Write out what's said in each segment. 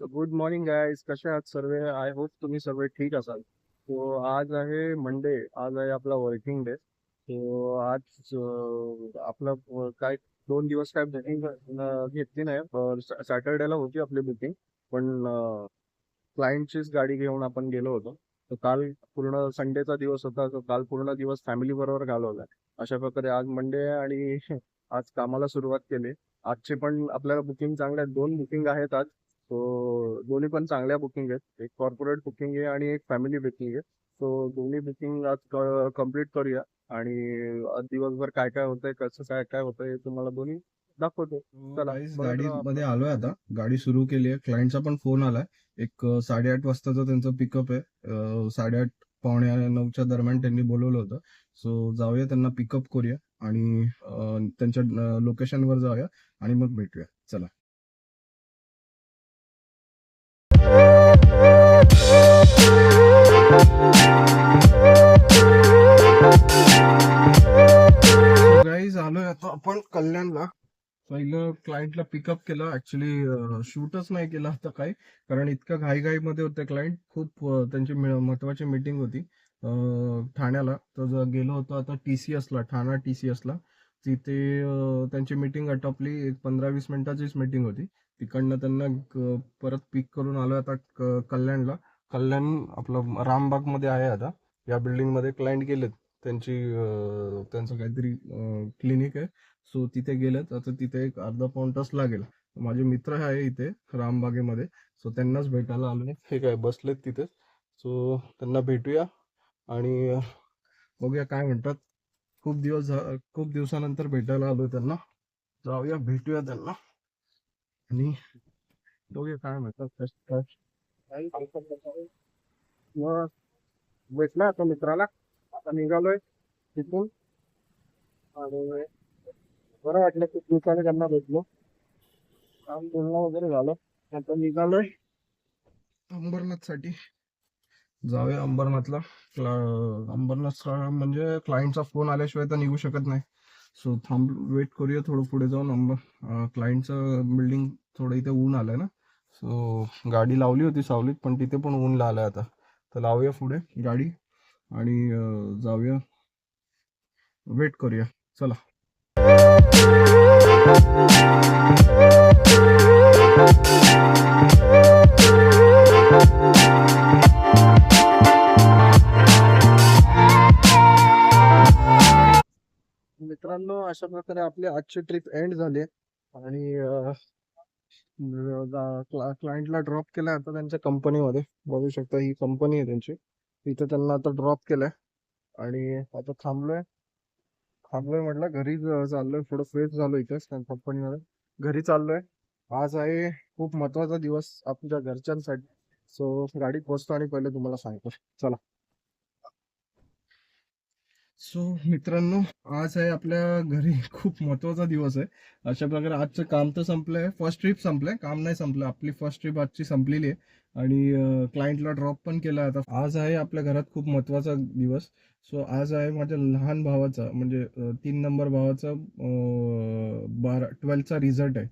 Good morning guys कसे आहात सर्व? आय होप तुम्ही सर्व ठीक असाल. सो आज आहे मंडे आज आहे आपला वर्किंग डे सो आज आपलं आपला काय दोन दिवस काय बुकिंग घेतली नाही. सॅटर्डेला होती आपली बुकिंग पण क्लायंटचीच गाडी घेऊन आपण गेलो होतो. तर काल पूर्ण संडेचा दिवस होता. तर काल पूर्ण दिवस फॅमिली बरोबर घालवला. अशा प्रकारे आज मंडे आहे आणि आज कामाला सुरुवात केली. आजचे पण आपल्याला बुकिंग चांगले आहेत. दोन बुकिंग आहेत आज. सो दोन्ही पण चांगल्या बुकिंग आहेत. एक कॉर्पोरेट बुकिंग आहे आणि एक फॅमिली बुकिंग आहे. सो दोन्ही बुकिंग आज कंप्लीट करूया. आणि दिवसभर काय काय होतंय कसं काय काय होतंय हे तुम्हाला दोन्ही दाखवतो. बरं गाडी मध्ये आलोय आता. गाडी सुरू केली आहे. क्लायंटचा पण फोन आलाय. एक साडेआठ वाजताचं त्यांचं पिकअप आहे. साडेआठ पावणे नऊच्या दरम्यान त्यांनी बोलवलं होतं. सो जाऊया त्यांना पिकअप करूया आणि त्यांच्या लोकेशनवर जाऊया आणि मग भेटूया. चला. आलोय आता आपण कल्याणला. पहिलं क्लायंटला पिकअप केलं. ऍक्च्युली शूटच नाही केलं आता काय कारण इतकं घाईघाई मध्ये होते क्लायंट खूप त्यांची महत्वाची मीटिंग होती. ठाण्याला. तर गेलो होतो आता टी सी एसला ठाणा टी सी एसला तिथे त्यांची मीटिंग आटोपली. एक पंधरा वीस मिनिटाचीच मीटिंग होती. तिकडनं त्यांना परत पिक करून आलो आता कल्याणला. कल्याण आपलं रामबागमध्ये आहे आता. या बिल्डिंगमध्ये क्लायंट गेलेत. त्यांची त्यांचं काहीतरी क्लिनिक आहे. सो तिथे गेलेत. आता तिथे एक अर्धा पाऊण तास लागेल. माझे मित्र आहे इथे रामबागेमध्ये. सो त्यांनाच भेटायला आलो हे काय बसलेत तिथे. सो त्यांना भेटूया. आणि बघूया काय म्हणतात. खूप दिवस खूप दिवसानंतर भेटायला आलोय त्यांना. जाऊया भेटूया त्यांना. आणि दोघे काय म्हणतात मग भेटला आता मित्राला. आता निघालोय तिथून. आणि बरं वाटलं खूप दिवसाने त्यांना भेटलो. काम बोलणं वगैरे झालं. आता निघालोय. अंबरनाथसाठी जाऊया अंबरनाथला. अंबरनाथ म्हणजे क्लायंटचा फोन आल्याशिवाय तर निघू शकत नाही. सो थांब वेट करूया थोडं पुढे जाऊन. अंबर क्लायंटचं बिल्डिंग थोडं इथे ऊन आलंय ना. सो गाडी लावली होती सावलीत पण तिथे पण ऊन आलंय आता. तर लावूया पुढे. गाडी. आणि जाऊया. वेट करूया. चला. अशा प्रकारे आपली आजची ट्रिप एंड झाली. आणि क्लायंटला ड्रॉप केला आता त्यांच्या कंपनीमध्ये बघू शकता ही कंपनी आहे त्यांची. तिथे त्यांना आता ड्रॉप केलाय. आणि आता थांबलोय. थांबलोय म्हटलं घरी चाललोय. थोडं फ्रेश झालो इथेच कंपनीमध्ये घरी चाललोय. आज आहे खूप महत्त्वाचा दिवस आपल्या घरच्यांसाठी. सो गाडीत बसतो आणि पहिले तुम्हाला सांगतो. चला. सो मित्रांनो आज आहे आपल्या घरी खूप महत्त्वाचा दिवस आहे. अशा प्रकारे आजचं काम तर संपलंय. फर्स्ट ट्रिप संपलंय. काम नाही संपलं. आपली फर्स्ट ट्रिप आजची संपलेली आहे. आणि क्लायंटला ड्रॉप पण केला आता. आज आहे आपल्या घरात खूप महत्त्वाचा दिवस. सो आज आहे माझ्या लहान भावाचा म्हणजे तीन नंबर भावाचा बारा ट्वेल्थचा रिझल्ट आहे.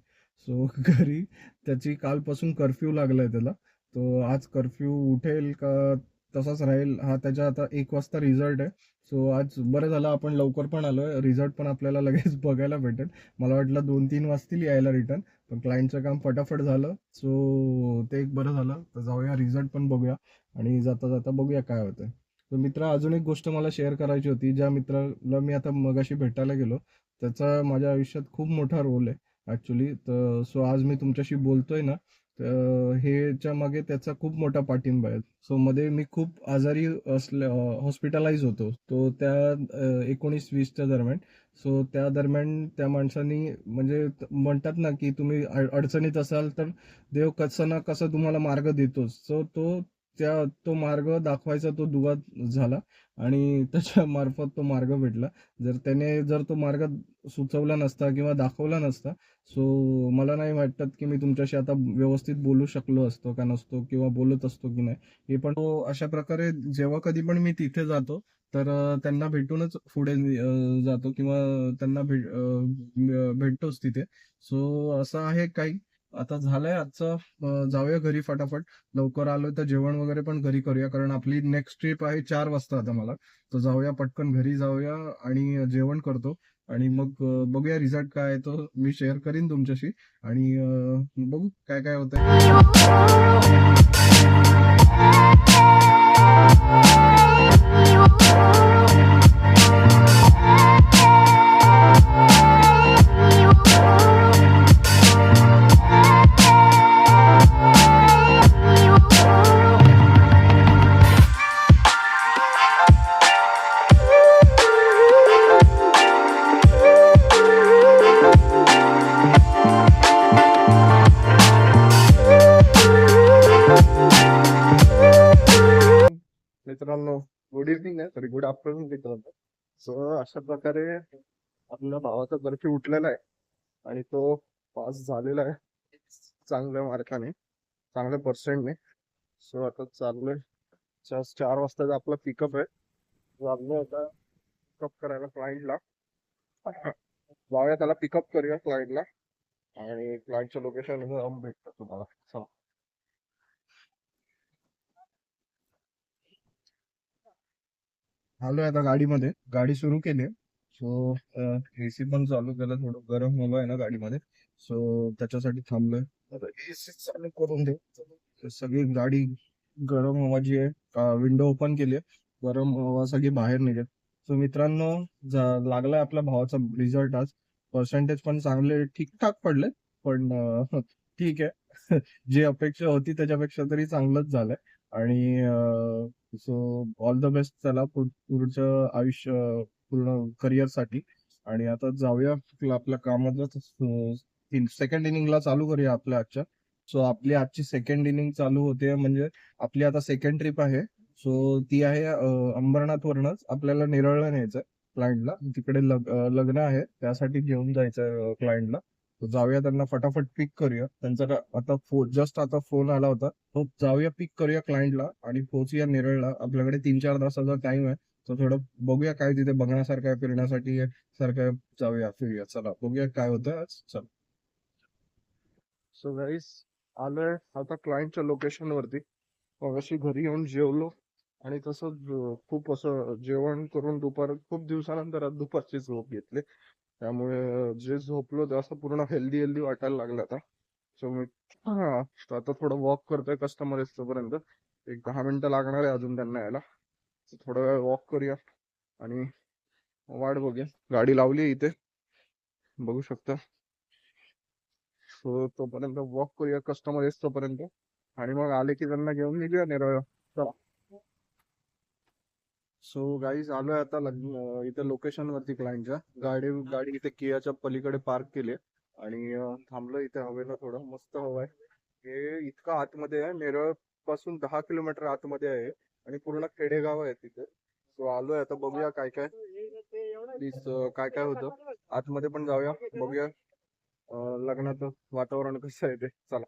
सो घरी त्याची कालपासून कर्फ्यू लागलाय त्याला. तो आज कर्फ्यू उठेल का तसाच राहील. हा त्याच्या आता एक वाजता रिझल्ट आहे. सो आज बरं झालं आपण लवकर पण आलोय. रिझल्ट पण आपल्याला लगेच बघायला भेटेल. मला वाटलं दोन तीन वाजतील यायला रिटर्न पण क्लायंटचं काम फटाफट झालं. सो ते एक बरं झालं. तर जाऊया रिझल्ट पण बघूया. आणि जाता जाता बघूया काय होतंय. तर मित्र अजून एक गोष्ट मला शेअर करायची होती. ज्या मित्राला मी आता मगाशी भेटायला गेलो त्याचा माझ्या आयुष्यात खूप मोठा रोल आहे ॲक्च्युली तर सो आज मी तुमच्याशी बोलतोय ना हेच्या मागे त्याचा खूप मोठा पाठिंबा आहे. सो मध्ये मी खूप आजारी असल्या हॉस्पिटलाइज होतो. तो त्या एकोणीस वीसच्या दरम्यान. सो त्या दरम्यान त्या माणसांनी म्हणजे म्हणतात ना की तुम्ही अडचणीत असाल तर देव कसं ना कसं तुम्हाला मार्ग देतोच. सो तो त्या तो मार्ग दाखवायचा तो दुवा झाला आणि त्याच्या मार्फत तो मार्ग भेटला. जर त्याने जर तो मार्ग सुचवला नसता किंवा दाखवला नसता सो मला नाही वाटत की मी तुमच्याशी आता व्यवस्थित बोलू शकलो असतो का नसतो किंवा बोलत असतो की नाही. हे पण तो अशा प्रकारे जेव्हा कधी पण मी तिथे जातो तर त्यांना भेटूनच पुढे जातो किंवा त्यांना भेट भेटतोच तिथे. सो असं आहे काही आता झालंय आजचं जाऊया घरी फटाफट. लवकर आलोय तर जेवण वगैरे पण घरी करूया कारण आपली नेक्स्ट ट्रिप आहे चार वाजता आता मला. तर जाऊया पटकन घरी जाऊया आणि जेवण करतो. आणि मग बघूया रिझल्ट काय आहे तो. मी शेअर करीन तुमच्याशी. आणि बघू काय काय होतंय. मित्रांनो गुड इव्हनिंग आहे. सॉरी गुड आफ्टरनून मित्रांनो. सो अशा प्रकारे आपल्या भावाचा बर्फी उठलेला आहे आणि तो पास झालेला आहे चांगल्या मार्काने चांगल्या पर्सेंटने सो आता चाललोय. जस्ट चार वाजताचा आपला पिकअप आहे. चाललोय आता पिकअप करायला क्लायंटला जाऊया त्याला पिकअप करूया क्लायंटला आणि क्लायंटचं लोकेशन जाऊन भेटतं तुम्हाला. आलोय आता गाडीमध्ये. गाडी सुरू केली सो एसी पण चालू केलं. थोडं गरम हवा आहे ना गाडीमध्ये. सो त्याच्यासाठी थांबलोय. आता एसी चालू करून दे. सगळी गाडी गरम हवा जी आहे विंडो ओपन केली आहे. गरम हवा सगळी बाहेर निघेल. सो मित्रांनो लागलाय आपल्या भावाचा रिझल्ट आज. पर्सेंटेज पण चांगले ठीकठाक पडले पण ठीक आहे. जी अपेक्षा होती त्याच्यापेक्षा तरी चांगलंच झालंय. आणि सो ऑल द बेस्ट त्याला पुढचं आयुष्य पूर्ण करिअरसाठी. आणि आता जाऊया आपल्या आपल्या सेकंड इनिंगला चालू करूया आपल्या आजच्या. सो आपली आजची सेकंड इनिंग चालू होते म्हणजे आपली आता सेकंड ट्रिप आहे. सो ती आहे अंबरनाथ वरनच आपल्याला नेरळला न्यायचं क्लायंटला तिकडे लग्न आहे. त्यासाठी घेऊन जायचं क्लायंटला जाऊया त्यांना फटाफट पिक करूया. त्यांचा आता फोन जस्ट आता फोन आला होता. तो जाऊया पिक करूया क्लायंटला आणि पोहोचूया नेरळला. आपल्याकडे तीन चार तासाचा टाइम आहे. तर थोडं बघूया काय तिथे बघण्यासारखं आहे फिरण्यासाठी सारखं जाऊया फिरूया. चला बघूया काय होतं. आज चला. सो गाईस आलोय आता क्लायंटच्या लोकेशन वरती. मगाशी घरी येऊन जेवलो. आणि तसंच खूप असं जेवण करून दुपार खूप दिवसानंतर आज दुपारची झोप घेतली. त्यामुळे जे झोपलो ते असं पूर्ण हेल्दी हेल्दी वाटायला लागलं आता. सो मी हा आता थोडं वॉक करतोय कस्टमर पर्यंत एक दहा मिनिटं लागणार आहे अजून त्यांना यायला. थोडा वेळ वॉक करूया. आणि वाट बघूया. गाडी लावली इथे. बघू शकता. सो तोपर्यंत वॉक करूया. कस्टमर येस तोपर्यंत. आणि मग आले की त्यांना घेऊन निघूया नेरळ. चला. सो गाईज आलोय आता लग्न इथे लोकेशन वरती क्लायंटच्या गाडी गाडी इथे कियाच्या पलीकडे पार्क केली आणि थांबलो इथे हवेला थोडं. मस्त हवा आहे. हे इतकं आतमध्ये आहे. नेरळपासून दहा किलोमीटर आतमध्ये आहे. आणि पूर्ण खेडेगाव आहे तिथे. सो आलोय आता. बघूया काय काय प्लीज काय काय होतं. आतमध्ये पण जाऊया. बघूया. लग्नाचं वातावरण कसं आहे ते. चला.